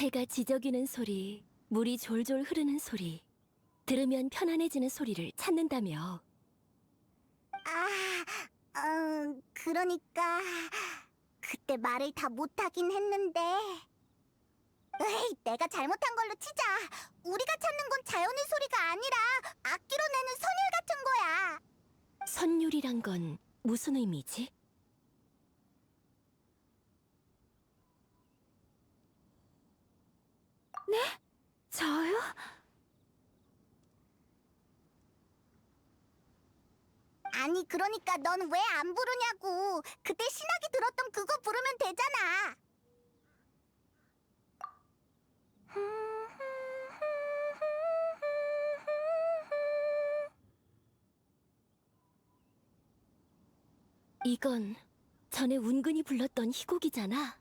새가 지저귀는 소리, 물이 졸졸 흐르는 소리, 들으면 편안해지는 소리를 찾는다며. 아, 음, 그러니까 그때 말을 다 못하긴 했는데. 에이, 내가 잘못한 걸로 치자. 우리가 찾는 건 자연의 소리가 아니라 악기로 내는 선율 같은 거야. 선율이란 건 무슨 의미지? 네? 저요? 아니, 그러니까 넌 왜 안 부르냐고. 그때 신학이 들었던 그거 부르면 되잖아. 이건 전에 운근이 불렀던 희곡이잖아.